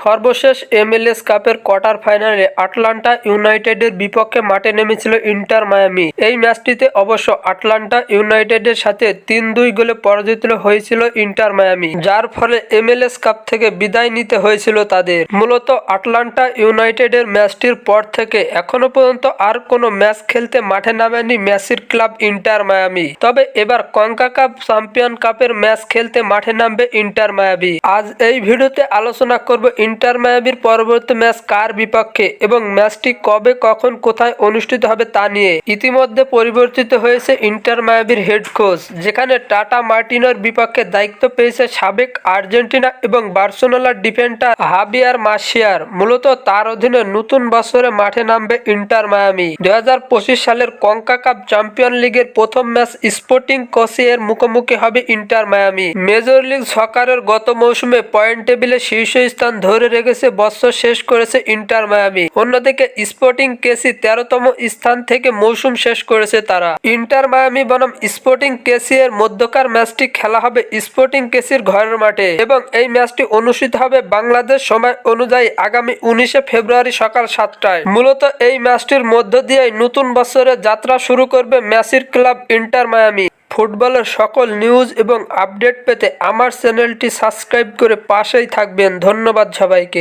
সর্বশেষ এমএলএস কাপের কোয়ার্টার ফাইনালে আটলান্টা ইউনাইটেডের বিপক্ষে মাঠে নেমেছিল ইন্টার মায়ামি। এই ম্যাচটিতে অবশ্য আটলান্টা ইউনাইটেডের সাথে তিন দুই গোলে পরাজিত হয়েছিল ইন্টার মায়ামি, যার ফলে এমএলএস কাপ থেকে বিদায় নিতে হয়েছিল তাদের। মূলত আটলান্টা ইউনাইটেডের ম্যাচটির পর থেকে এখনও পর্যন্ত আর কোনো ম্যাচ খেলতে মাঠে নামেনি মেসির ক্লাব ইন্টার মায়ামি। তবে এবার কঙ্কা কাপ চ্যাম্পিয়ন কাপের ম্যাচ খেলতে মাঠে নামবে ইন্টার মায়ামি। আজ এই ভিডিওতে আলোচনা করব ইন্টার মায়ামির পরবর্তী ম্যাচ কার বিপক্ষে এবং ম্যাচটি কবে, কখন, কোথায় অনুষ্ঠিত হবে তা নিয়ে ইতিমধ্যে পরিবর্তিত হয়েছে ইন্টার মায়ামির হেড কোচ, যেখানে টাটা মার্টিনোর বিপক্ষে দায়িত্ব পেয়েছে সাবেক আর্জেন্টিনা এবং বার্সেলোনার ডিফেন্ডার হাবিয়ার মাসিয়ার। মূলত তার অধীনে নতুন বছরে মাঠে নামবে ইন্টার মায়ামি। দু হাজার পঁচিশ সালের কঙ্কা কাপ চ্যাম্পিয়ন লিগের প্রথম ম্যাচ স্পোর্টিং কোসিয়ের মুখোমুখি হবে ইন্টার মায়ামি। মেজর লিগ সকারের গত মৌসুমে পয়েন্ট টেবিলে শীর্ষ স্থান ধরে রেখেছে, বছর শেষ করেছে ইন্টার মায়ামি। অন্যদিকে স্পোর্টিং কেসি তেরোতম স্থান থেকে মৌসুম শেষ করেছে তারা। ইন্টার মায়ামি বনাম স্পোর্টিং কেসি এর মধ্যকার ম্যাচটি খেলা হবে স্পোর্টিং কেসির ঘরের মাঠে এবং এই ম্যাচটি অনুষ্ঠিত হবে বাংলাদেশ সময় অনুযায়ী আগামী উনিশে ফেব্রুয়ারি সকাল সাতটায়। মূলত এই ম্যাচটির মধ্য দিয়ে নতুন বছরের যাত্রা শুরু করবে ম্যাসির ক্লাব ইন্টার মায়ামি। ফুটবলের সকল নিউজ এবং আপডেট পেতে আমার চ্যানেলটি সাবস্ক্রাইব করে পাশেই থাকবেন। ধন্যবাদ সবাইকে।